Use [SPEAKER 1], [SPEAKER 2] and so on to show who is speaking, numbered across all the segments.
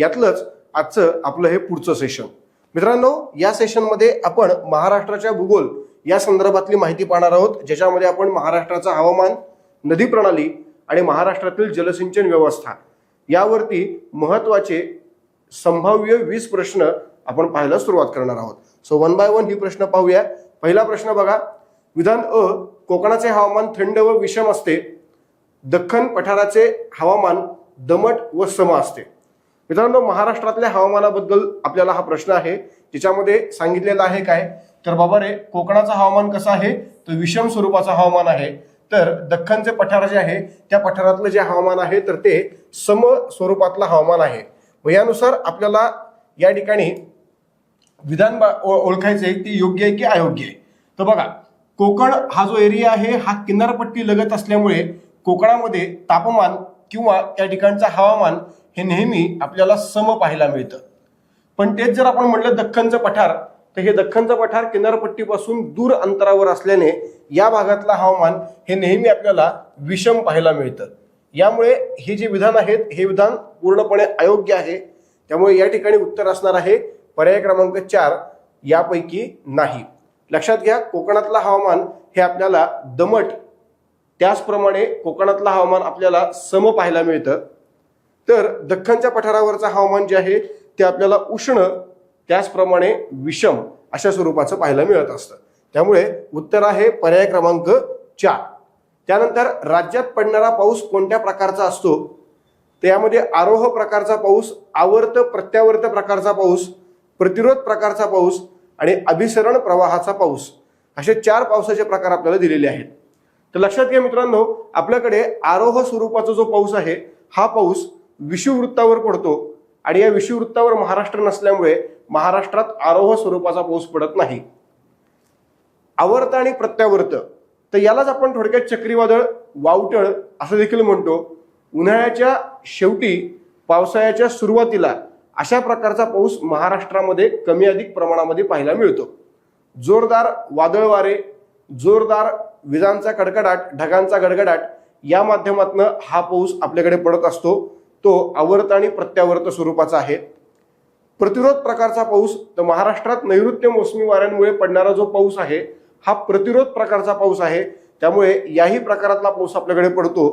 [SPEAKER 1] यातलंच आजचं आपलं हे पुढचं सेशन मित्रांनो या सेशनमध्ये आपण महाराष्ट्राच्या भूगोल या संदर्भातली माहिती पाहणार आहोत ज्याच्यामध्ये आपण महाराष्ट्राचं हवामान नदी प्रणाली आणि महाराष्ट्रातील जलसिंचन व्यवस्था यावरती महत्त्वाचे संभाव्य वीस प्रश्न आपण पाहायला सुरुवात करणार आहोत. सो वन बाय वन ही प्रश्न पाहूया. पहिला प्रश्न बघा. विधान अ कोकणाचे हवामान थंड व विषम असते. दख्खन पठाराचे हवामान दमट व सम असते. मित्रांनो महाराष्ट्रातल्या हवामानाबद्दल आपल्याला हा प्रश्न आहे. ज्याच्यामध्ये सांगितलेलं आहे काय? तर बाबा रे कोकणाचं हवामान कसं आहे? तर विषम स्वरूपाचं हवामान आहे. तर दख्खनचे पठार जे आहे त्या पठारातलं जे हवामान आहे तर ते सम स्वरूपातलं हवामान आहे. व यानुसार आपल्याला या ठिकाणी विधान बा- ओ- ओळखायचे ती योग्य आहे की अयोग्य आहे? तर बघा कोकण हा जो एरिया आहे हा किनारपट्टी लगत असल्यामुळे कोकणामध्ये तापमान किंवा त्या ठिकाणचं हवामान हे नेहमी आपल्याला सम पाहायला मिळतं. पण तेच जर आपण म्हटलं दख्खनचं पठार तर हे दख्खनचं पठार किनारपट्टीपासून दूर अंतरावर असल्याने या भागातलं हवामान हे नेहमी आपल्याला विषम पाहायला मिळतं. यामुळे हे जे विधान आहेत हे विधान पूर्णपणे अयोग्य आहे. त्यामुळे या ठिकाणी उत्तर असणार आहे पर्याय क्रमांक चार यापैकी नाही. लक्षात घ्या कोकणातलं हवामान हे आपल्याला दमट त्याचप्रमाणे कोकणातलं हवामान आपल्याला सम पाहायला मिळतं. तर दख्खनच्या पठारावरचं हवामान जे आहे ते आपल्याला उष्ण त्याचप्रमाणे विषम अशा स्वरूपाचं पाहायला मिळत असतं. त्यामुळे उत्तर आहे पर्याय क्रमांक चार. त्यानंतर राज्यात पडणारा पाऊस कोणत्या प्रकारचा असतो? त्यामध्ये आरोह प्रकारचा पाऊस आवर्त प्रत्यावर्त प्रकारचा पाऊस प्रतिरोध प्रकारचा पाऊस आणि अभिसरण प्रवाहाचा पाऊस. असे चार पावसाचे प्रकार आपल्याला दिलेले आहेत. तर लक्षात घ्या मित्रांनो आपल्याकडे आरोह स्वरूपाचा जो पाऊस आहे हा पाऊस विषुववृत्तावर पडतो आणि या विषुववृत्तावर महाराष्ट्र नसल्यामुळे महाराष्ट्रात आरोह स्वरूपाचा पाऊस पडत नाही. आवर्त आणि प्रत्यावर्त. तर यालाच आपण थोडक्यात चक्रीवादळ वावटळ असं देखील म्हणतो. उन्हाळ्याच्या शेवटी पावसाळ्याच्या सुरुवातीला अशा प्रकारचा पाऊस महाराष्ट्रामध्ये कमी अधिक प्रमाणामध्ये पाहायला मिळतो. जोरदार वादळ वारे जोरदार विजांचा कडकडाट ढगांचा गडगडाट या माध्यमातून हा पाऊस आपल्याकडे पडत असतो. तो आवर्त आणि प्रत्यावर्त स्वरूपाचा आहे. प्रतिरोध प्रकारचा पाऊस तर महाराष्ट्रात नैऋत्य मोसमी वाऱ्यांमुळे पडणारा जो पाऊस आहे हा प्रतिरोध प्रकारचा पाऊस आहे. त्यामुळे याही प्रकारातला पाऊस आपल्याकडे पडतो.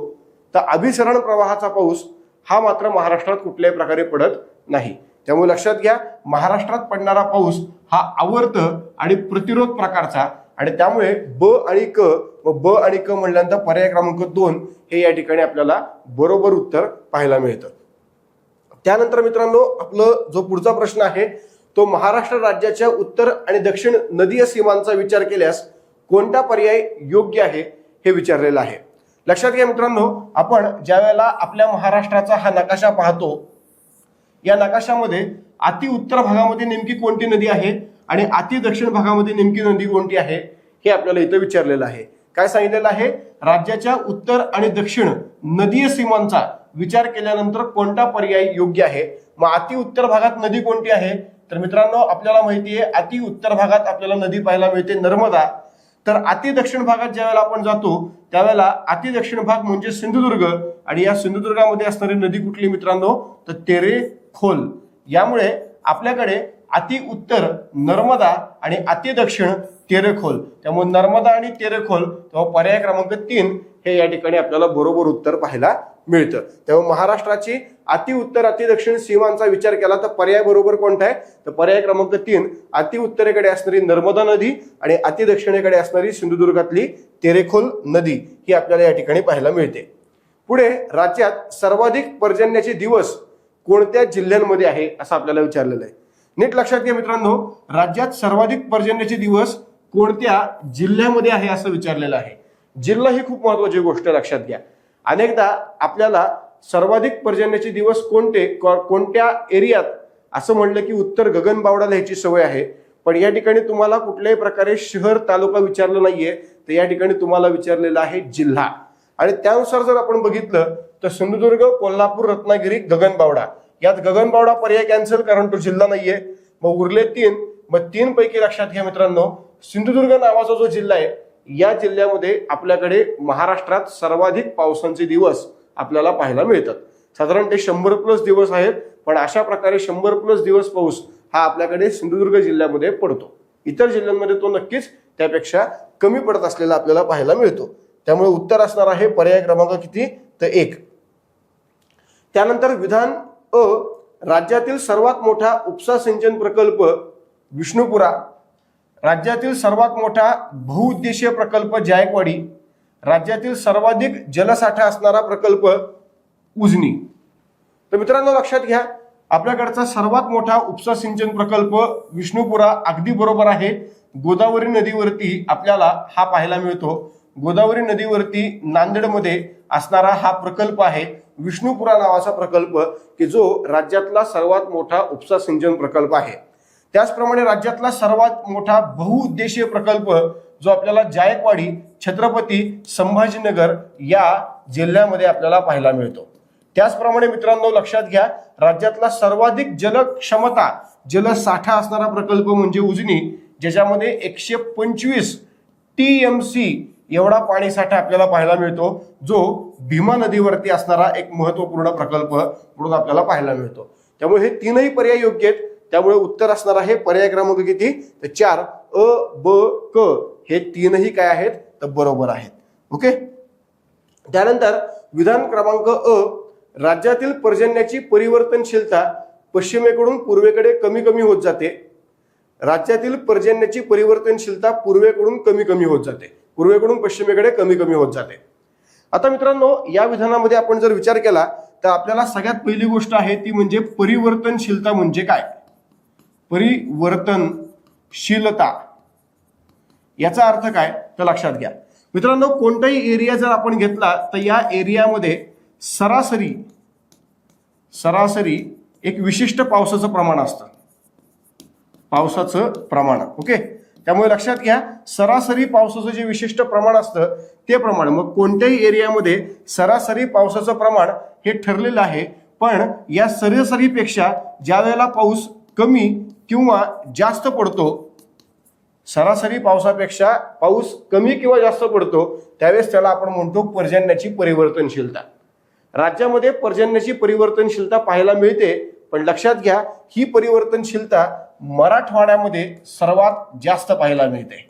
[SPEAKER 1] तर अभिसरण प्रवाहाचा पाऊस हा मात्र महाराष्ट्रात कुठल्याही प्रकारे पडत नाही. त्यामुळे लक्षात घ्या महाराष्ट्रात पडणारा पाऊस हा आवर्त आणि प्रतिरोध प्रकारचा आणि त्यामुळे ब आणि क व ब आणि क म्हणल्यानंतर पर्याय क्रमांक दोन हे या ठिकाणी आपल्याला बरोबर उत्तर पाहायला मिळतं. त्यानंतर मित्रांनो आपलं जो पुढचा प्रश्न आहे तो महाराष्ट्र राज्याच्या उत्तर आणि दक्षिण नदीय सीमांचा विचार केल्यास कोणता पर्याय योग्य आहे हे विचारलेलं आहे. लक्षात घ्या मित्रांनो आपण ज्या वेळेला आपल्या महाराष्ट्राचा हा नकाशा पाहतो या नकाशामध्ये अति उत्तर भागामध्ये नेमकी कोणती नदी आहे? आणि अति दक्षिण भागामध्ये नेमकी नदी कोणती आहे हे आपल्याला इथं विचारलेलं आहे. काय सांगितलेलं आहे? राज्याच्या उत्तर आणि दक्षिण नदीय सीमांचा विचार केल्यानंतर कोणता पर्याय योग्य आहे? मग अति उत्तर भागात नदी कोणती आहे? तर मित्रांनो आपल्याला माहिती आहे अति उत्तर भागात आपल्याला नदी पाहायला मिळते नर्मदा. तर अति दक्षिण भागात ज्या वेळेला आपण जातो त्यावेळेला अति दक्षिण भाग म्हणजे सिंधुदुर्ग. आणि या सिंधुदुर्गामध्ये असणारी नदी कुठली मित्रांनो? तर तेरे खोल यामुळे आपल्याकडे अति उत्तर नर्मदा आणि अति दक्षिण तेरेखोल. त्यामुळे नर्मदा आणि तेरेखोल तेव्हा पर्याय क्रमांक तीन हे या ठिकाणी आपल्याला बरोबर उत्तर पाहायला मिळतं. तेव्हा महाराष्ट्राची अति उत्तर अति दक्षिण सीमांचा विचार केला तर पर्याय बरोबर कोणता आहे? तर पर्याय क्रमांक तीन अति उत्तरेकडे असणारी नर्मदा नदी आणि अति दक्षिणेकडे असणारी सिंधुदुर्गातली तेरेखोल नदी ही आपल्याला या ठिकाणी पाहायला मिळते. पुढे राज्यात सर्वाधिक पर्जन्याचे दिवस कोणत्या जिल्ह्यांमध्ये आहे असं आपल्याला विचारलेलं आहे? नीट लक्षात घ्या मित्रांनो राज्यात सर्वाधिक पर्जन्याचे दिवस कोणत्या जिल्ह्यामध्ये आहे असं विचारलेलं आहे? जिल्हा ही खूप महत्वाची गोष्ट लक्षात घ्या. अनेकदा आपल्याला सर्वाधिक पर्जन्याचे दिवस कोणते कोणत्या एरियात असं म्हणलं की उत्तर गगनबावडा लिहायची सवय आहे. पण या ठिकाणी तुम्हाला कुठल्याही प्रकारे शहर तालुका विचारलं नाहीये तर या ठिकाणी तुम्हाला विचारलेला आहे जिल्हा. आणि त्यानुसार जर आपण बघितलं तर सिंधुदुर्ग कोल्हापूर रत्नागिरी गगनबावडा. यात गगनबावडा पर्याय कॅन्सल कारण तो जिल्हा नाहीये. मग उरले तीन. मग तीन पैकी लक्षात घ्या मित्रांनो. सिंधुदुर्ग नावाचा जो जिल्हा आहे या जिल्ह्यामध्ये आपल्याकडे महाराष्ट्रात सर्वाधिक पावसांचे दिवस आपल्याला पाहायला मिळतात. साधारण ते शंभर प्लस दिवस आहेत पण अशा प्रकारे शंभर प्लस दिवस पाऊस हा आपल्याकडे सिंधुदुर्ग जिल्ह्यामध्ये पडतो. इतर जिल्ह्यांमध्ये तो नक्कीच त्यापेक्षा कमी पडत असलेला आपल्याला पाहायला मिळतो. त्यामुळे उत्तर असणार आहे पर्याय क्रमांक किती? तर एक. त्यानंतर विधान अ राज्यातील सर्वात मोठा उपसा सिंचन प्रकल्प विष्णुपुरा राज्यातील सर्वात मोठा बहुउद्देशीय प्रकल्प जायकवाडी राज्यातील सर्वाधिक जलसाठा असणारा प्रकल्प उजनी. तर मित्रांनो लक्षात घ्या आपल्याकडचा सर्वात मोठा उपसा सिंचन प्रकल्प विष्णुपुरा अगदी बरोबर आहे. गोदावरी नदीवरती आपल्याला हा पाहायला मिळतो. गोदावरी नदीवरती नांदेडमध्ये असणारा हा प्रकल्प आहे. विष्णुपुरा नावाचा प्रकल्प की जो राज्यातला सर्वात मोठा उपसा सिंचन प्रकल्प आहे. त्याचप्रमाणे राज्यातला सर्वात मोठा बहुउद्देशीय प्रकल्प जो आपल्याला जायकवाडी छत्रपती संभाजीनगर या जिल्ह्यामध्ये आपल्याला पाहायला मिळतो. त्याचप्रमाणे मित्रांनो लक्षात घ्या राज्यातला सर्वाधिक जलक्षमता जलसाठा असणारा प्रकल्प म्हणजे उजनी ज्याच्यामध्ये एकशे पंचवीस टी एम सी एवढा पाणीसाठा आपल्याला पाहायला मिळतो जो भीमा नदीवरती असणारा एक महत्त्वपूर्ण प्रकल्प म्हणून आपल्याला पाहायला मिळतो. त्यामुळे हे तीनही पर्याय योग्य आहेत. त्यामुळे उत्तर असणार आहे पर्याय क्रमांक किती? तर चार अ ब क हे तीनही काय आहेत? तर बरोबर आहेत. ओके? त्यानंतर विधान क्रमांक अ राज्यातील पर्जन्याची परिवर्तनशीलता पश्चिमेकडून पूर्वेकडे कमी कमी होत जाते. राज्यातील पर्जन्याची परिवर्तनशीलता पूर्वेकडून कमी कमी होत जाते. पूर्वेकडून पश्चिमेकडे कमी कमी होत जाते. आता मित्रांनो या विधानामध्ये आपण जर विचार केला तर आपल्याला सगळ्यात पहिली गोष्ट आहे ती म्हणजे परिवर्तनशीलता म्हणजे काय? परिवर्तनशीलता. याचा अर्थ काय? तर लक्षात घ्या. मित्रांनो कोणताही एरिया जर आपण घेतला तर या एरियामध्ये सरासरी सरासरी एक विशिष्ट पावसाचं प्रमाण असतं. पावसाचं प्रमाण ओके? त्यामुळे लक्षात घ्या सरासरी पावसाचं जे विशिष्ट प्रमाण असतं ते प्रमाण मग कोणत्याही एरियामध्ये सरासरी पावसाचं प्रमाण हे ठरलेलं आहे. पण या सरासरीपेक्षा ज्या वेळेला पाऊस कमी किंवा जास्त पडतो सरासरी पावसापेक्षा पाऊस कमी किंवा जास्त पडतो त्यावेळेस त्याला आपण म्हणतो पर्जन्याची परिवर्तनशीलता. राज्यामध्ये पर्जन्याची परिवर्तनशीलता पाहायला मिळते पण लक्षात घ्या ही परिवर्तनशीलता मराठवाड्यामध्ये सर्वात जास्त पाहायला मिळते.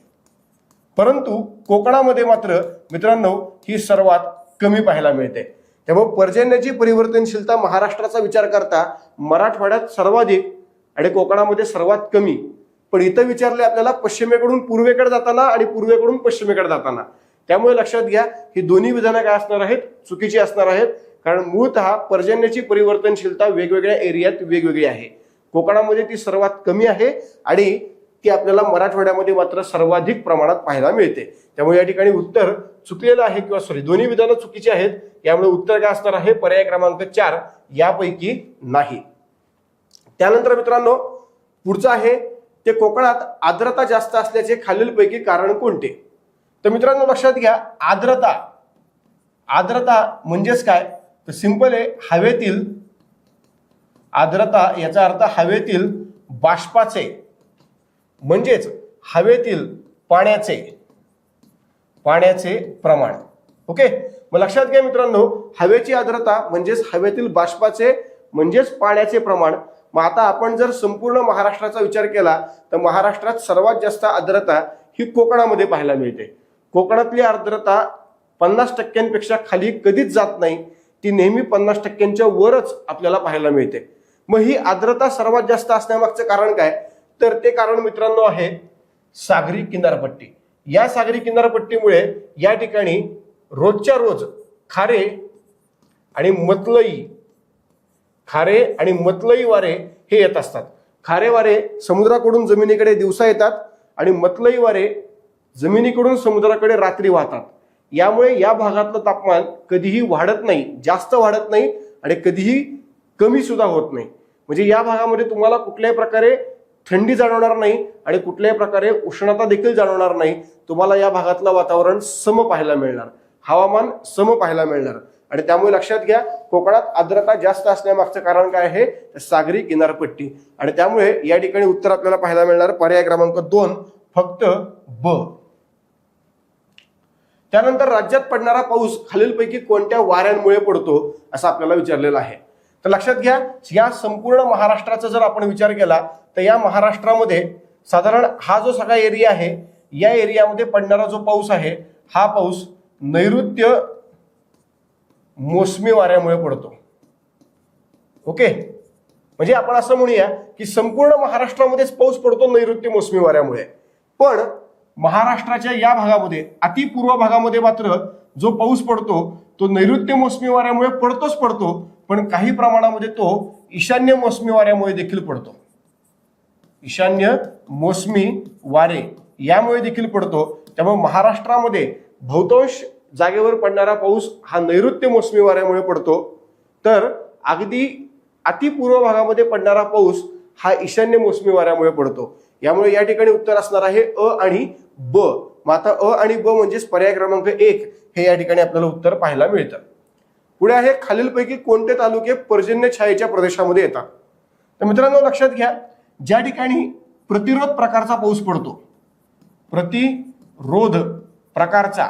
[SPEAKER 1] परंतु कोकणामध्ये मात्र मित्रांनो ही सर्वात कमी पाहायला मिळते. त्यामुळे पर्जन्याची परिवर्तनशीलता महाराष्ट्राचा विचार करता मराठवाड्यात सर्वाधिक आणि कोकणामध्ये सर्वात कमी. पण इथं विचारले आपल्याला पश्चिमेकडून पूर्वेकडे जाताना आणि पूर्वेकडून पश्चिमेकडे जाताना. त्यामुळे लक्षात घ्या ही दोन्ही विधानं काय असणार आहेत? चुकीची असणार आहेत. कारण मूळतः पर्जन्याची परिवर्तनशीलता वेगवेगळ्या एरियात वेगवेगळी आहे. कोकणामध्ये ती सर्वात कमी आहे आणि ती आपल्याला मराठवाड्यामध्ये मात्र सर्वाधिक प्रमाणात पाहायला मिळते. त्यामुळे या ठिकाणी उत्तर चुकलेलं आहे किंवा सॉरी दोन्ही विधानं चुकीची आहेत यामुळे उत्तर काय असणार आहे? पर्याय क्रमांक चार यापैकी नाही. त्यानंतर मित्रांनो पुढचं आहे ते कोकणात आर्द्रता जास्त असल्याचे खालीलपैकी कारण कोणते? तर मित्रांनो लक्षात घ्या आर्द्रता. आर्द्रता म्हणजेच काय? तर सिंपल आहे हवेतील आर्द्रता याचा अर्थ हवेतील बाष्पाचे. म्हणजेच हवेतील पाण्याचे पाण्याचे प्रमाण. ओके मग लक्षात घ्या मित्रांनो हवेची आर्द्रता म्हणजेच हवेतील बाष्पाचे म्हणजेच पाण्याचे प्रमाण. मग आता आपण जर संपूर्ण महाराष्ट्राचा विचार केला तर महाराष्ट्रात सर्वात जास्त आर्द्रता ही कोकणामध्ये पाहायला मिळते. कोकणातली आर्द्रता पन्नास टक्क्यांपेक्षा खाली कधीच जात नाही. ती नेहमी पन्नास टक्क्यांच्या वरच आपल्याला पाहायला मिळते. मग ही आर्द्रता सर्वात जास्त असण्यामागचं कारण काय? तर ते कारण मित्रांनो आहे सागरी किनारपट्टी. या सागरी किनारपट्टीमुळे या ठिकाणी रोजच्या रोज खारे आणि मतलई खारे आणि मतलई वारे हे येत असतात. खारे वारे समुद्राकडून जमिनीकडे दिवसा येतात आणि मतलई वारे जमिनीकडून समुद्राकडे रात्री वाहतात. यामुळे या भागातलं तापमान कधीही वाढत नाही जास्त वाढत नाही आणि कधीही कमी सुद्धा होत नाही. म्हणजे या भागामध्ये तुम्हाला कुठल्याही प्रकारे थंडी जाणवणार नाही आणि कुठल्याही प्रकारे उष्णता देखील जाणवणार नाही. तुम्हाला या भागातलं वातावरण सम पाहायला मिळणार. हवामान सम पाहायला मिळणार. आणि त्यामुळे लक्षात घ्या कोकणात आर्द्रता जास्त असण्यामागचं कारण काय आहे? सागरी किनारपट्टी. आणि त्यामुळे या ठिकाणी उत्तर आपल्याला पाहायला मिळणार पर्याय क्रमांक दोन फक्त ब. त्यानंतर राज्यात पडणारा पाऊस खालीलपैकी कोणत्या वाऱ्यांमुळे पडतो असं आपल्याला विचारलेलं आहे. तर लक्षात घ्या या संपूर्ण महाराष्ट्राचा जर आपण विचार केला तर या महाराष्ट्रामध्ये साधारण हा जो सगळा एरिया आहे या एरियामध्ये पडणारा जो पाऊस आहे हा पाऊस नैऋत्य मोसमी वाऱ्यामुळे पडतो. ओके? म्हणजे आपण असं म्हणूया की संपूर्ण महाराष्ट्रामध्येच पाऊस पडतो नैऋत्य मोसमी वाऱ्यामुळे. पण महाराष्ट्राच्या या भागामध्ये अतिपूर्व भागामध्ये मात्र जो पाऊस पडतो तो नैऋत्य मोसमी वाऱ्यामुळे पडतोच पडतो पण काही प्रमाणामध्ये तो ईशान्य मोसमी वाऱ्यामुळे देखील पडतो. ईशान्य मोसमी वारे यामुळे देखील पडतो. त्यामुळे महाराष्ट्रामध्ये बहुतांश जागेवर पडणारा पाऊस हा नैऋत्य मोसमी वाऱ्यामुळे पडतो. तर अगदी अतिपूर्व भागामध्ये पडणारा पाऊस हा ईशान्य मोसमी वाऱ्यामुळे पडतो. यामुळे या ठिकाणी उत्तर असणार आहे अ आणि ब. मग आता अ आणि ब म्हणजेच पर्याय क्रमांक एक हे या ठिकाणी आपल्याला उत्तर पाहायला मिळतं. पुढे आहे खालीलपैकी कोणते तालुके पर्जन्य छायेच्या प्रदेशामध्ये येतात? तर मित्रांनो लक्षात घ्या ज्या ठिकाणी प्रतिरोध प्रकारचा पाऊस पडतो प्रतिरोध प्रकारचा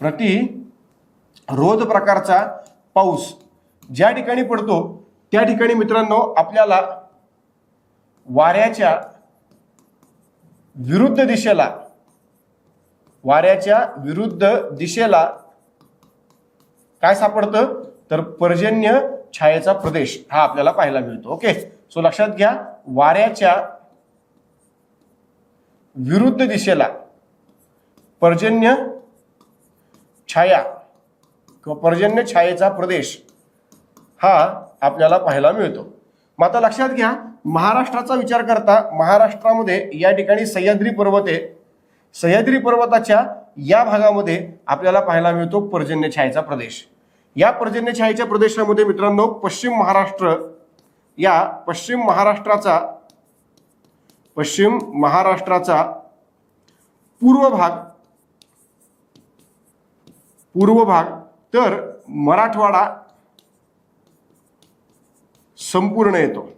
[SPEAKER 1] प्रतिरोध प्रकारचा पाऊस ज्या ठिकाणी पडतो त्या ठिकाणी मित्रांनो आपल्याला वाऱ्याच्या विरुद्ध दिशेला वाऱ्याच्या विरुद्ध दिशेला काय सापडतं? तर पर्जन्य छायेचा प्रदेश हा आपल्याला पाहायला मिळतो. ओके सो लक्षात घ्या वाऱ्याच्या विरुद्ध दिशेला पर्जन्य छाया किंवा पर्जन्य छायेचा प्रदेश हा आपल्याला पाहायला मिळतो. मग आता लक्षात घ्या महाराष्ट्राचा विचार करता महाराष्ट्रामध्ये या ठिकाणी सह्याद्री पर्वत आहे. सह्याद्री पर्वताच्या या भागामध्ये आपल्याला पाहायला मिळतो पर्जन्य छायेचा प्रदेश. या पर्जन्य छायेच्या प्रदेशामध्ये मित्रांनो पश्चिम महाराष्ट्र या पश्चिम महाराष्ट्राचा पश्चिम महाराष्ट्राचा पूर्व भाग पूर्व भाग तर मराठवाडा संपूर्ण येतो.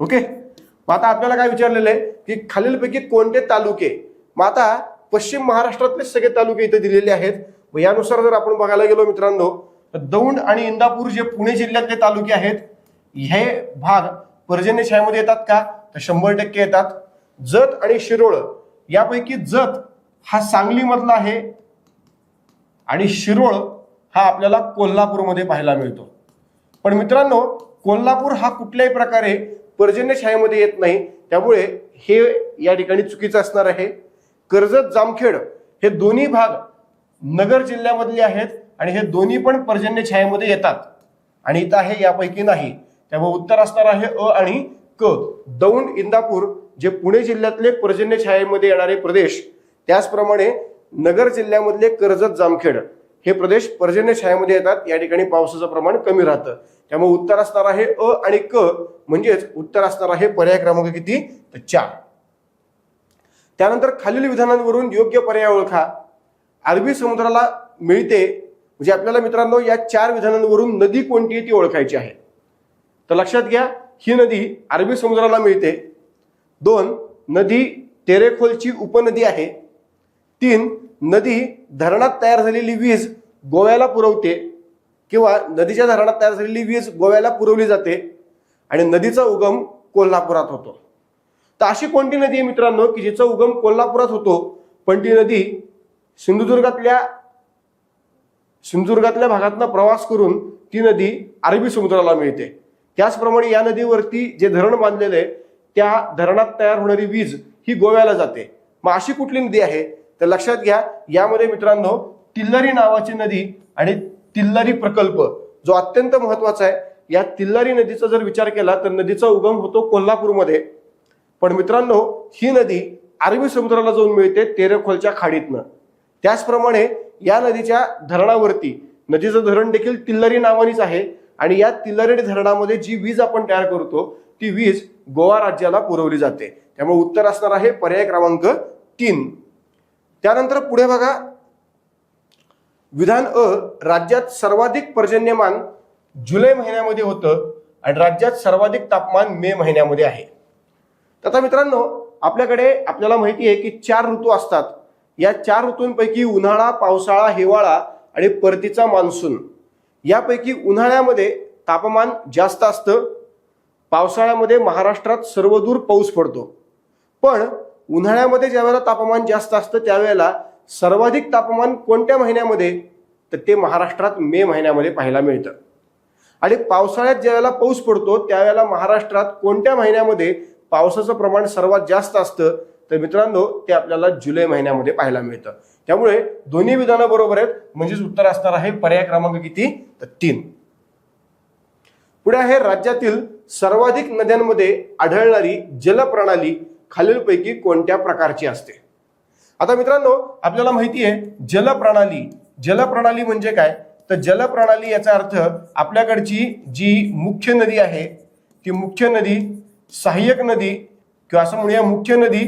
[SPEAKER 1] ओके? मग आता आपल्याला काय विचारलेलं आहे? की खालीलपैकी कोणते तालुके? मग आता पश्चिम महाराष्ट्रातले सगळे तालुके इथे दिलेले आहेत. व यानुसार जर आपण बघायला गेलो मित्रांनो तर दौंड आणि इंदापूर जे पुणे जिल्ह्यातले तालुके आहेत हे भाग पर्जन्यशाळेमध्ये येतात का? तर शंभर टक्के येतात. जत आणि शिरोळ यापैकी जत हा सांगलीमधला आहे. आणि शिरोळ हा आपल्याला कोल्हापूरमध्ये पाहायला मिळतो. पण मित्रांनो कोल्हापूर हा कुठल्याही प्रकारे पर्जन्यछायेमध्ये येत नाही. त्यामुळे हे या ठिकाणी चुकीचं असणार आहे. कर्जत जामखेड हे दोन्ही भाग नगर जिल्ह्यामधले आहेत आणि हे दोन्ही पण पर्जन्य छायेमध्ये येतात. आणि इथं आहे यापैकी नाही. त्यामुळे उत्तर असणार आहे अ आणि क. दौंड इंदापूर जे पुणे जिल्ह्यातले पर्जन्य छायेमध्ये येणारे प्रदेश त्याचप्रमाणे नगर जिल्ह्यामधले कर्जत जामखेड हे प्रदेश पर्जन्य छायेमध्ये येतात. या ठिकाणी पावसाचं प्रमाण कमी राहतं. त्यामुळे उत्तर असणार आहे अ आणि क म्हणजेच उत्तर असणार आहे पर्याय क्रमांक किती? तर चार. त्यानंतर खालील विधानांवरून योग्य पर्याय ओळखा. अरबी समुद्राला मिळते. म्हणजे आपल्याला मित्रांनो या चार विधानांवरून नदी कोणती आहे ती ओळखायची आहे. तर लक्षात घ्या ही नदी अरबी समुद्राला मिळते. दोन नदी तेरेखोलची उपनदी आहे. तीन नदी धरणात तयार झालेली वीज गोव्याला पुरवते. किंवा नदीच्या धरणात तयार झालेली वीज गोव्याला पुरवली जाते आणि नदीचा उगम कोल्हापुरात होतो. तर अशी कोणती नदी आहे मित्रांनो की जिचा उगम कोल्हापुरात होतो पण ती नदी सिंधुदुर्गातल्या सिंधुदुर्गातल्या भागातनं प्रवास करून ती नदी अरबी समुद्राला मिळते. त्याचप्रमाणे या नदीवरती जे धरण बांधलेलं आहे त्या धरणात तयार होणारी वीज ही गोव्याला जाते. मग अशी कुठली नदी आहे? तर लक्षात घ्या यामध्ये मित्रांनो तिल्लरी नावाची नदी आणि तिल्लारी प्रकल्प जो अत्यंत महत्त्वाचा आहे. या तिल्लारी नदीचा जर विचार केला तर नदीचा उगम होतो कोल्हापूरमध्ये. पण मित्रांनो ही नदी अरबी समुद्राला जाऊन मिळते तेरेखोलच्या खाडीतनं. त्याचप्रमाणे या नदीच्या धरणावरती नदीचं धरण देखील तिल्लारी नावानीच आहे. आणि या तिल्लारी धरणामध्ये जी वीज आपण तयार करतो ती वीज गोवा राज्याला पुरवली जाते. त्यामुळे उत्तर असणार आहे पर्याय क्रमांक तीन. त्यानंतर पुढे बघा विधान अ राज्यात सर्वाधिक पर्जन्यमान जुलै महिन्यामध्ये होतं आणि राज्यात सर्वाधिक तापमान मे महिन्यामध्ये आहे. तथा आता मित्रांनो आपल्याकडे आपल्याला माहिती आहे की चार ऋतू असतात. या चार ऋतूंपैकी उन्हाळा पावसाळा हिवाळा आणि परतीचा मान्सून. यापैकी उन्हाळ्यामध्ये तापमान जास्त असतं. पावसाळ्यामध्ये महाराष्ट्रात सर्वदूर पाऊस पडतो. पण उन्हाळ्यामध्ये ज्यावेळेला तापमान जास्त असतं त्यावेळेला सर्वाधिक तापमान कोणत्या महिन्यामध्ये? तर ते महाराष्ट्रात मे महिन्यामध्ये पाहायला मिळतं. आणि पावसाळ्यात ज्यावेळेला पाऊस पडतो त्यावेळेला महाराष्ट्रात कोणत्या महिन्यामध्ये पावसाचं प्रमाण सर्वात जास्त असतं? तर मित्रांनो ते आपल्याला जुलै महिन्यामध्ये पाहायला मिळतं. त्यामुळे दोन्ही विधानं बरोबर आहेत. म्हणजेच उत्तर असणार आहे पर्याय क्रमांक किती? तर तीन. पुढे आहे राज्यातील सर्वाधिक नद्यांमध्ये आढळणारी जलप्रणाली खालीलपैकी कोणत्या प्रकारची असते? आता मित्रांनो आपल्याला माहिती आहे जलप्रणाली जलप्रणाली म्हणजे काय? तर जलप्रणाली याचा अर्थ आपल्याकडची जी मुख्य नदी आहे ती मुख्य नदी सहाय्यक नदी किंवा असं म्हणूया मुख्य नदी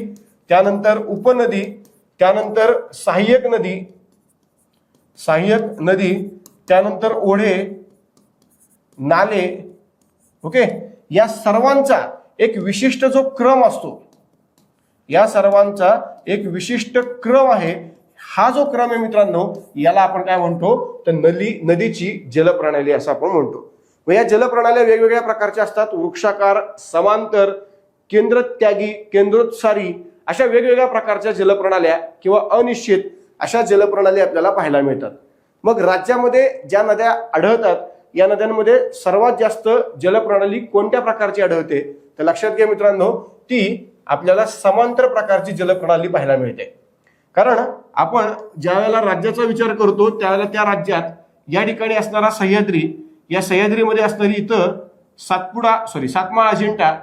[SPEAKER 1] त्यानंतर उपनदी त्यानंतर सहाय्यक नदी सहाय्यक नदी त्यानंतर ओढे नाले ओके? या सर्वांचा एक विशिष्ट जो क्रम असतो या सर्वांचा एक विशिष्ट क्रम आहे. हा जो क्रम आहे मित्रांनो याला आपण काय म्हणतो? तर नली नदीची जलप्रणाली असं आपण म्हणतो. व या जलप्रणाल्या वेगवेगळ्या प्रकारच्या असतात. वृक्षाकार समांतर केंद्रत्यागी केंद्रोत्सारी अशा वेगवेगळ्या प्रकारच्या जलप्रणाल्या किंवा अनिश्चित अशा जलप्रणाली आपल्याला पाहायला मिळतात. मग राज्यामध्ये ज्या नद्या आढळतात या नद्यांमध्ये सर्वात जास्त जलप्रणाली कोणत्या प्रकारची आढळते? तर लक्षात घ्या मित्रांनो ती आपल्याला समांतर प्रकारची जलप्रणाली पाहायला मिळते. कारण आपण ज्या वेळेला राज्याचा विचार करतो त्यावेळेला त्या राज्यात या ठिकाणी असणारा सह्याद्री या सह्याद्रीमध्ये असणारी इथं सातपुडा सॉरी सातमाळ अजिंठा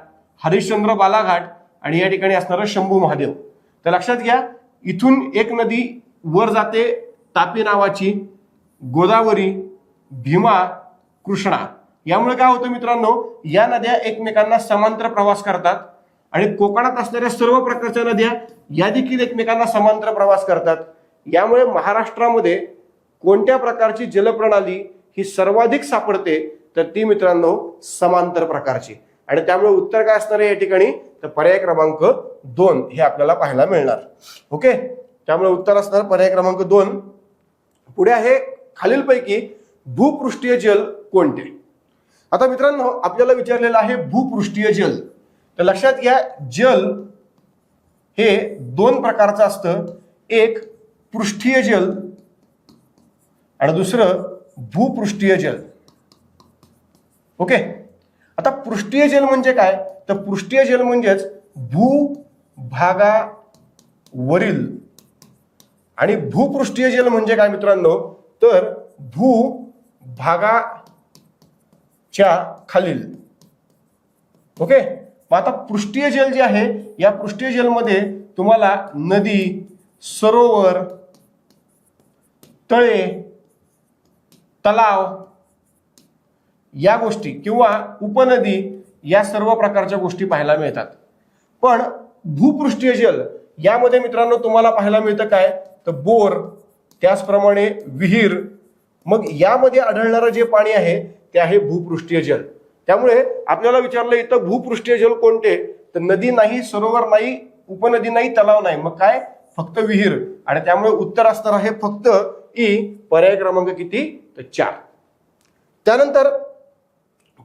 [SPEAKER 1] हरिश्चंद्र बालाघाट आणि या ठिकाणी असणारं शंभू महादेव. तर लक्षात घ्या इथून एक नदी वर जाते तापी नावाची गोदावरी भीमा कृष्णा. यामुळे काय होतं मित्रांनो या नद्या एकमेकांना समांतर प्रवास करतात. आणि कोकणात असणाऱ्या सर्व प्रकारच्या नद्या या देखील एकमेकांना समांतर प्रवास करतात. यामुळे महाराष्ट्रामध्ये कोणत्या प्रकारची जलप्रणाली ही सर्वाधिक सापडते तर ती मित्रांनो समांतर प्रकारची. आणि त्यामुळे उत्तर काय असणार आहे या ठिकाणी? तर पर्याय क्रमांक दोन हे आपल्याला पाहायला मिळणार. ओके? त्यामुळे उत्तर असणार पर्याय क्रमांक दोन. पुढे आहे खालीलपैकी भूपृष्ठीय जल कोणते? आता मित्रांनो आपल्याला विचारलेलं आहे भूपृष्ठीय जल. तर लक्षात घ्या जल हे दोन प्रकारचं असतं. एक पृष्ठीय जल आणि दुसरं भूपृष्ठीय जल. ओके? आता पृष्ठीय जल म्हणजे काय? तर पृष्ठीय जल म्हणजेच भूभागावरील. आणि भूपृष्ठीय जल म्हणजे काय मित्रांनो? तर भू भागाच्या खालील. ओके? मग आता पृष्ठीय जल जे आहे या पृष्ठीय जलमध्ये तुम्हाला नदी सरोवर तळे तलाव या गोष्टी किंवा उपनदी या सर्व प्रकारच्या गोष्टी पाहायला मिळतात. पण भूपृष्ठीय जल यामध्ये मित्रांनो तुम्हाला पाहायला मिळतं काय? तर बोर त्याचप्रमाणे विहीर. मग यामध्ये आढळणारं जे पाणी आहे ते आहे भूपृष्ठीय जल. त्यामुळे आपल्याला विचारलं इथं भूपृष्ठीय जल कोणते? तर नदी नाही सरोवर नाही उपनदी नाही तलाव नाही. मग काय? फक्त विहीर. आणि त्यामुळे उत्तर असणार आहे फक्त ई पर्याय क्रमांक किती? तर चार. त्यानंतर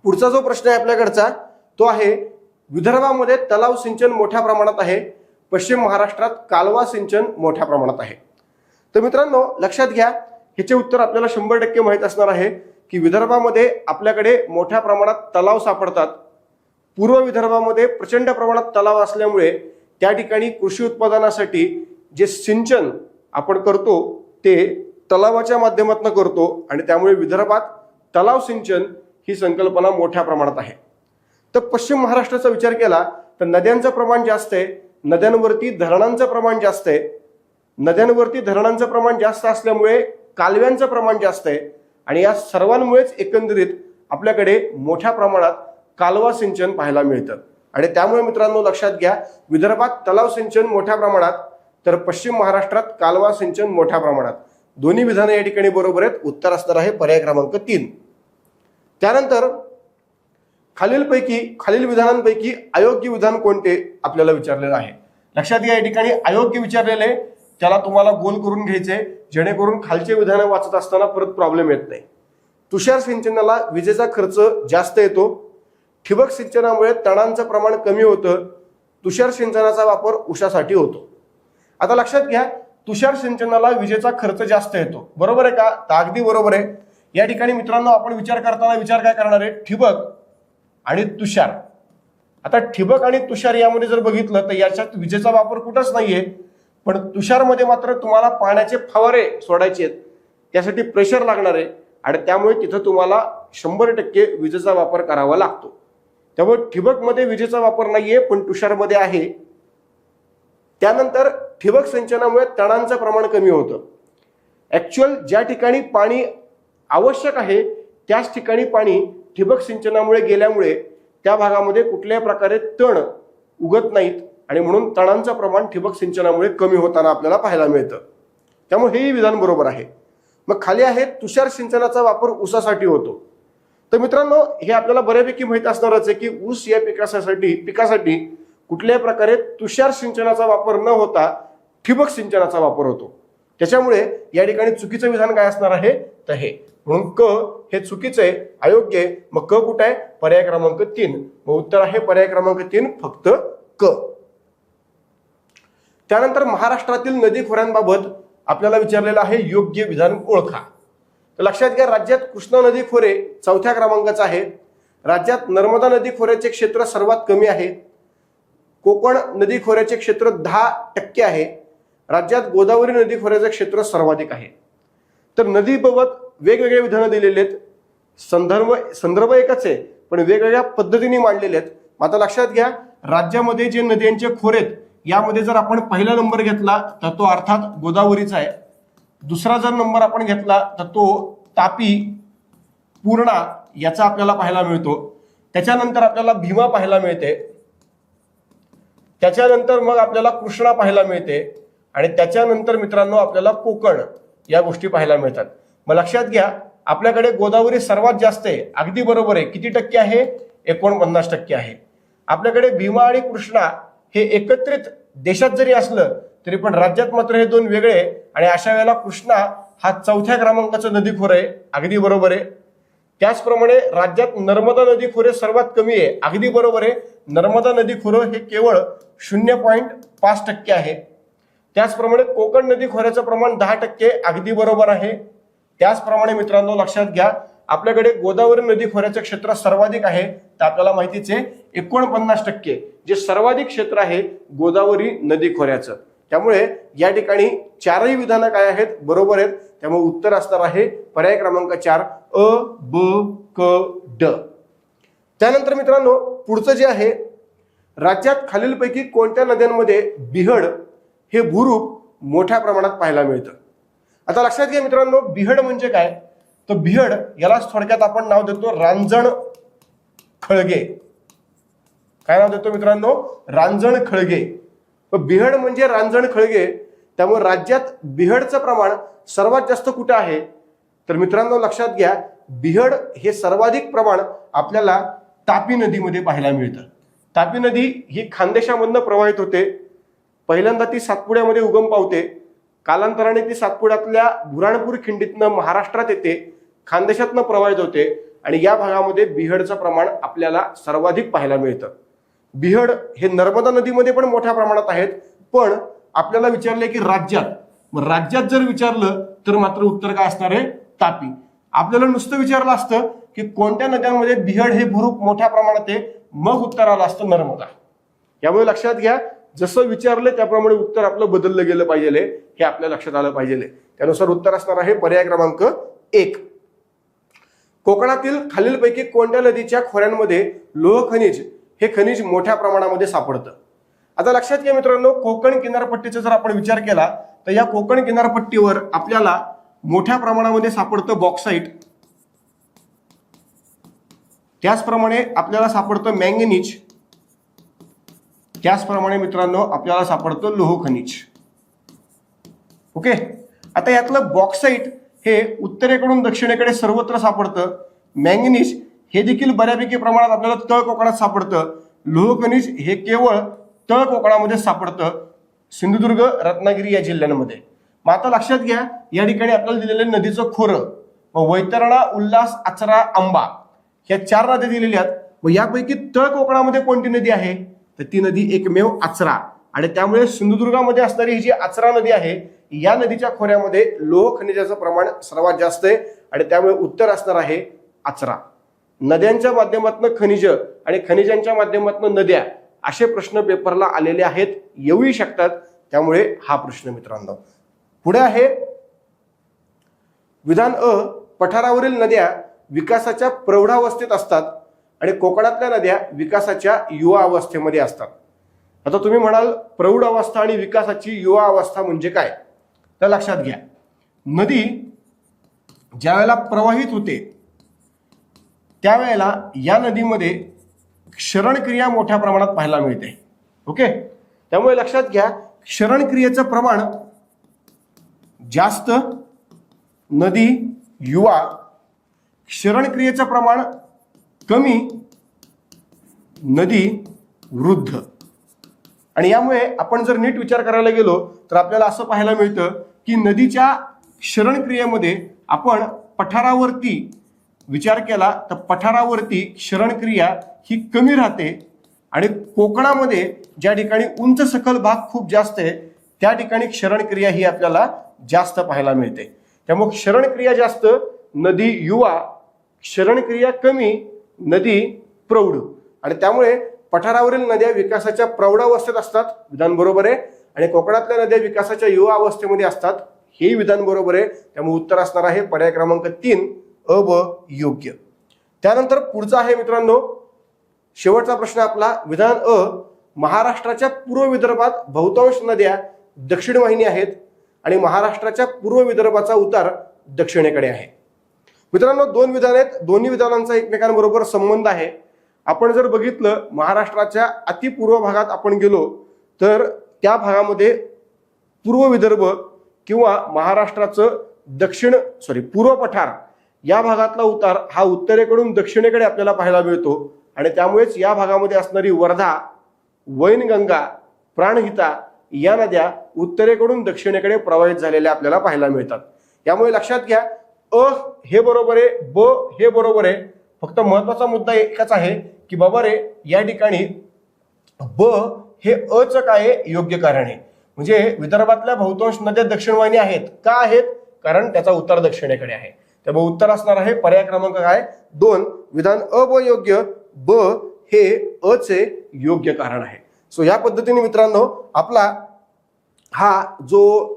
[SPEAKER 1] पुढचा जो प्रश्न आहे आपल्याकडचा तो आहे विदर्भामध्ये तलाव सिंचन मोठ्या प्रमाणात आहे. पश्चिम महाराष्ट्रात कालवा सिंचन मोठ्या प्रमाणात आहे. तर मित्रांनो लक्षात घ्या ह्याचे उत्तर आपल्याला शंभर टक्के माहीत असणार आहे. की विदर्भामध्ये आपल्याकडे मोठ्या प्रमाणात तलाव सापडतात. पूर्व विदर्भामध्ये प्रचंड प्रमाणात तलाव असल्यामुळे त्या ठिकाणी कृषी उत्पादनासाठी जे सिंचन आपण करतो ते तलावाच्या माध्यमातून करतो आणि त्यामुळे विदर्भात तलाव सिंचन ही संकल्पना मोठ्या प्रमाणात आहे. तर पश्चिम महाराष्ट्राचा विचार केला तर नद्यांचं प्रमाण जास्त आहे नद्यांवरती धरणांचं प्रमाण जास्त आहे. नद्यांवरती धरणांचं प्रमाण जास्त असल्यामुळे कालव्यांचं प्रमाण जास्त आहे. आणि या सर्वांमुळेच एकंदरीत आपल्याकडे मोठ्या प्रमाणात कालवा सिंचन पाहायला मिळतं. आणि त्यामुळे मित्रांनो लक्षात घ्या विदर्भात तलाव सिंचन मोठ्या प्रमाणात तर पश्चिम महाराष्ट्रात कालवा सिंचन मोठ्या प्रमाणात. दोन्ही विधानं या ठिकाणी बरोबर आहेत. उत्तर असणार आहे पर्याय क्रमांक तीन. त्यानंतर खालीलपैकी खालील विधानांपैकी अयोग्य विधान कोणते आपल्याला विचारलेलं आहे? लक्षात घ्या या ठिकाणी अयोग्य विचारलेले त्याला तुम्हाला गोल करून घ्यायचे जेणेकरून खालचे विधानं वाचत असताना परत प्रॉब्लेम येत नाही. तुषार सिंचनाला विजेचा खर्च जास्त येतो. ठिबक सिंचनामुळे तणांचं प्रमाण कमी होतं. तुषार सिंचनाचा वापर उशासाठी होतो. आता लक्षात घ्या तुषार सिंचनाला विजेचा खर्च जास्त येतो. बरोबर आहे का? तर अगदी बरोबर आहे. या ठिकाणी मित्रांनो आपण विचार करताना विचार काय करणार आहे? ठिबक आणि तुषार. आता ठिबक आणि तुषार यामध्ये जर बघितलं तर याच्यात विजेचा वापर कुठंच नाहीये. पण तुषारमध्ये मात्र तुम्हाला पाण्याचे फवारे सोडायचे आहेत. त्यासाठी प्रेशर लागणार आहे आणि त्यामुळे तिथं तुम्हाला शंभर टक्के विजेचा वापर करावा लागतो. त्यामुळे ठिबकमध्ये विजेचा वापर नाहीये पण तुषारमध्ये आहे. त्यानंतर ठिबक सिंचनामुळे तणांचं प्रमाण कमी होतं. ऍक्च्युअल ज्या ठिकाणी पाणी आवश्यक आहे त्याच ठिकाणी पाणी ठिबक सिंचनामुळे गेल्यामुळे त्या भागामध्ये कुठल्याही प्रकारे तण उगत नाहीत. आणि म्हणून तणांचं प्रमाण ठिबक सिंचनामुळे कमी होताना आपल्याला पाहायला मिळतं. त्यामुळे हेही विधान बरोबर आहे. मग खाली आहे तुषार सिंचनाचा वापर ऊसासाठी होतो. तर मित्रांनो हे आपल्याला बऱ्यापैकी माहीत असणारच आहे की ऊस या पिकासाठी पिकासाठी कुठल्याही प्रकारे तुषार सिंचनाचा वापर न होता ठिबक सिंचनाचा वापर होतो. त्याच्यामुळे या ठिकाणी चुकीचं विधान काय असणार आहे? तर हे. म्हणून क हे चुकीचं आहे अयोग्य आहे. मग क कुठं आहे? पर्याय क्रमांक तीन. मग उत्तर आहे पर्याय क्रमांक तीन फक्त क. त्यानंतर महाराष्ट्रातील नदी खोऱ्यांबाबत आपल्याला विचारलेलं आहे योग्य विधान ओळखा. तर लक्षात घ्या राज्यात कृष्णा नदी खोरे चौथ्या क्रमांकाचं आहे राज्यात नर्मदा नदी खोऱ्याचे क्षेत्र सर्वात कमी आहे. कोकण नदी खोऱ्याचे क्षेत्र दहा टक्के आहे. राज्यात गोदावरी नदी खोऱ्याचे क्षेत्र सर्वाधिक आहे. तर नदीबाबत वेगवेगळे विधानं दिलेले आहेत. संदर्भ संदर्भ एकच आहे पण वेगवेगळ्या पद्धतीने मांडलेले आहेत. आता लक्षात घ्या राज्यामध्ये जे नद्यांचे खोरे आहेत यामध्ये जर आपण पहिला नंबर घेतला तर तो अर्थात गोदावरीचा आहे. दुसरा जर नंबर आपण घेतला तर तो तापी पूर्णा याचा आपल्याला पाहायला मिळतो. त्याच्यानंतर आपल्याला भीमा पाहायला मिळते. त्याच्यानंतर मग आपल्याला कृष्णा पाहायला मिळते. आणि त्याच्यानंतर मित्रांनो आपल्याला कोकण या गोष्टी पाहायला मिळतात. मग लक्षात घ्या आपल्याकडे गोदावरी सर्वात जास्त आहे. अगदी बरोबर आहे. किती टक्के आहे? एकोणपन्नास टक्के आहे. आपल्याकडे भीमा आणि कृष्णा हे एकत्रित देशात जरी असलं तरी पण राज्यात मात्र हे दोन वेगळे आहे. आणि अशा वेळेला कृष्णा हा चौथ्या क्रमांकाचं नदी खोरं आहे अगदी बरोबर आहे. त्याचप्रमाणे राज्यात नर्मदा नदी खोरे सर्वात कमी आहे अगदी बरोबर आहे. नर्मदा नदी खोरं हे केवळ शून्य पॉईंट पाच टक्के आहे. त्याचप्रमाणे कोकण नदी खोऱ्याचं प्रमाण दहा टक्के अगदी बरोबर आहे. त्याचप्रमाणे मित्रांनो लक्षात घ्या आपल्याकडे गोदावरी नदी खोऱ्याचं क्षेत्र सर्वाधिक आहे तर आपल्याला माहितीच आहे एकोणपन्नास टक्के जे सर्वाधिक क्षेत्र आहे गोदावरी नदी खोऱ्याचं. त्यामुळे या ठिकाणी चारही विधानं काय आहेत? बरोबर आहेत. त्यामुळे उत्तर असणार आहे पर्याय क्रमांक चार अ ब क ड. त्यानंतर मित्रांनो पुढचं जे आहे राज्यात खालीलपैकी कोणत्या नद्यांमध्ये बिहड हे भूरूप मोठ्या प्रमाणात पाहायला मिळतं? आता लक्षात घ्या मित्रांनो बिहड म्हणजे काय? तर बिहड यालाच थोडक्यात आपण नाव देतो रांजण खळगे. काय नाव देतो मित्रांनो? रांजण खळगे. बिहड म्हणजे रांजण खळगे. त्यामुळे राज्यात बिहडचं प्रमाण सर्वात जास्त कुठं आहे? तर मित्रांनो लक्षात घ्या बिहड हे सर्वाधिक प्रमाण आपल्याला तापी नदीमध्ये पाहायला मिळतं. तापी नदी ही खानदेशामधनं प्रवाहित होते. पहिल्यांदा ती सातपुड्यामध्ये उगम पावते. कालांतराने ती सातपुड्यातल्या बुराणपूर खिंडीतनं महाराष्ट्रात येते खानदेशातनं प्रवाहित होते आणि या भागामध्ये बिहडचं प्रमाण आपल्याला सर्वाधिक पाहायला मिळतं. बिहड हे नर्मदा नदीमध्ये पण मोठ्या प्रमाणात आहेत. पण आपल्याला विचारले की राज्यात मग राज्यात जर विचारलं तर मात्र उत्तर काय असणार आहे? तापी. आपल्याला नुसतं विचारलं असतं की कोणत्या नद्यांमध्ये बिहड हे भरूप मोठ्या प्रमाणात आहे? मग उत्तर आलं असतं नर्मदा. यामुळे लक्षात घ्या जसं विचारलं त्याप्रमाणे उत्तर आपलं बदललं गेलं पाहिजे हे आपल्या लक्षात आलं पाहिजे त्यानुसार उत्तर असणार आहे पर्याय क्रमांक एक. कोकणातील खालीलपैकी कोणत्या नदीच्या खोऱ्यांमध्ये लोह खनिज हे खनिज मोठ्या प्रमाणामध्ये सापडतं. आता लक्षात घ्या मित्रांनो कोकण किनारपट्टीचा जर आपण विचार केला तर या कोकण किनारपट्टीवर आपल्याला मोठ्या प्रमाणामध्ये सापडतं बॉक्साईट त्याचप्रमाणे आपल्याला सापडतं मँगनीज त्याचप्रमाणे मित्रांनो आपल्याला सापडतं लोह खनिज. ओके? आता यातलं बॉक्साईट हे उत्तरेकडून दक्षिणेकडे सर्वत्र सापडतं. मँगनीज हे देखील बऱ्यापैकी प्रमाणात आपल्याला तळ कोकणात सापडतं. लोहखनिज हे केवळ तळ कोकणामध्ये सापडतं. सिंधुदुर्ग रत्नागिरी या जिल्ह्यांमध्ये. मग आता लक्षात घ्या या ठिकाणी आपल्याला दिलेलं नदीचं खोरं. मग वैतरणा उल्हास आचरा आंबा ह्या चार नद्या दिलेल्या आहेत. मग यापैकी तळ कोकणामध्ये कोणती नदी आहे? तर ती नदी एकमेव आचरा आणि त्यामुळे सिंधुदुर्गामध्ये असणारी ही जी आचरा नदी आहे या नदीच्या खोऱ्यामध्ये लोह खनिजाचं प्रमाण सर्वात जास्त आहे. आणि त्यामुळे उत्तर असणार आहे आचरा नद्यांच्या माध्यमातून खनिज आणि खनिजांच्या माध्यमातून नद्या असे प्रश्न पेपरला आलेले आहेत. येऊही शकतात. त्यामुळे हा प्रश्न मित्रांनो. पुढे आहे विधान अ पठारावरील नद्या विकासाच्या प्रौढावस्थेत असतात आणि कोकणातल्या नद्या विकासाच्या युवा अवस्थेमध्ये असतात. आता तुम्ही म्हणाल प्रौढ अवस्था आणि विकासाची युवा अवस्था म्हणजे काय? तर लक्षात घ्या. नदी ज्या वेळेला प्रवाहित होते त्यावेळेला या नदीमध्ये क्षरणक्रिया मोठ्या प्रमाणात पाहायला मिळते. ओके? त्यामुळे लक्षात घ्या क्षरणक्रियेचं प्रमाण जास्त नदी युवा क्षरणक्रियेचं प्रमाण कमी नदी वृद्ध. आणि यामुळे आपण जर नीट विचार करायला गेलो तर आपल्याला असं पाहायला मिळतं की नदीच्या क्षरणक्रियेमध्ये आपण पठारावरती विचार केला तर पठारावरती क्षरणक्रिया ही कमी राहते आणि कोकणामध्ये ज्या ठिकाणी उंच सखल भाग खूप जास्त आहे त्या ठिकाणी क्षरणक्रिया ही आपल्याला जास्त पाहायला मिळते. त्यामुळे क्षरणक्रिया जास्त नदी युवा क्षरणक्रिया कमी नदी प्रौढ. आणि त्यामुळे पठारावरील नद्या विकासाच्या प्रौढावस्थेत असतात विधान बरोबर आहे. आणि कोकणातल्या नद्या विकासाच्या युवा अवस्थेमध्ये असतात हे विधान बरोबर आहे. त्यामुळे उत्तर असणार आहे पर्याय क्रमांक तीन अ ब योग्य त्यानंतर पुढचा आहे मित्रांनो शेवटचा प्रश्न आपला विधान अ महाराष्ट्राच्या पूर्व विदर्भात बहुतांश नद्या दक्षिण वाहिनी आहेत आणि महाराष्ट्राच्या पूर्व विदर्भाचा उतार दक्षिणेकडे आहे. मित्रांनो दोन विधान आहेत दोन्ही विधानांचा एकमेकांबरोबर संबंध आहे. आपण जर बघितलं महाराष्ट्राच्या अतिपूर्व भागात आपण गेलो तर त्या भागामध्ये पूर्व विदर्भ किंवा महाराष्ट्राचं दक्षिण सॉरी पूर्व पठार या भागातला उतार हा उत्तरेकडून दक्षिणेकडे आपल्याला पाहायला मिळतो. आणि त्यामुळेच या भागामध्ये असणारी वर्धा वैनगंगा प्राणहिता या नद्या उत्तरेकडून दक्षिणेकडे प्रवाहित झालेल्या आपल्याला पाहायला मिळतात. यामुळे लक्षात घ्या अ हे बरोबर आहे ब हे बरोबर आहे. फक्त महत्त्वाचा मुद्दा एकच आहे की बाबा रे या ठिकाणी ब हे अच काय योग्य कारण आहे. म्हणजे विदर्भातल्या बहुतांश नद्या दक्षिणवाहिनी आहेत. का आहेत? कारण त्याचा उत्तर दक्षिणेकडे आहे. त्यामुळे उत्तर असणार आहे पर्याय क्रमांक काय? दोन विधान अ ब योग्य ब हे अचे योग्य कारण आहे. सो या पद्धतीने मित्रांनो आपला हा जो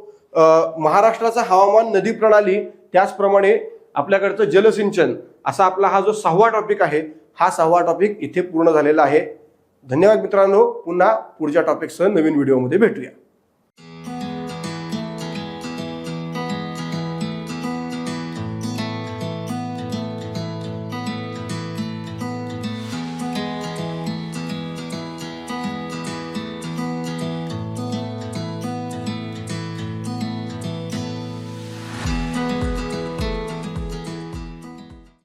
[SPEAKER 1] महाराष्ट्राचा हवामान नदी प्रणाली त्याचप्रमाणे आपल्याकडचं जलसिंचन असा आपला हा जो सहावा टॉपिक आहे हा सहावा टॉपिक इथे पूर्ण झालेला आहे. धन्यवाद मित्रांनो. पुन्हा पुढच्या टॉपिकसह नवीन व्हिडिओमध्ये भेटूया.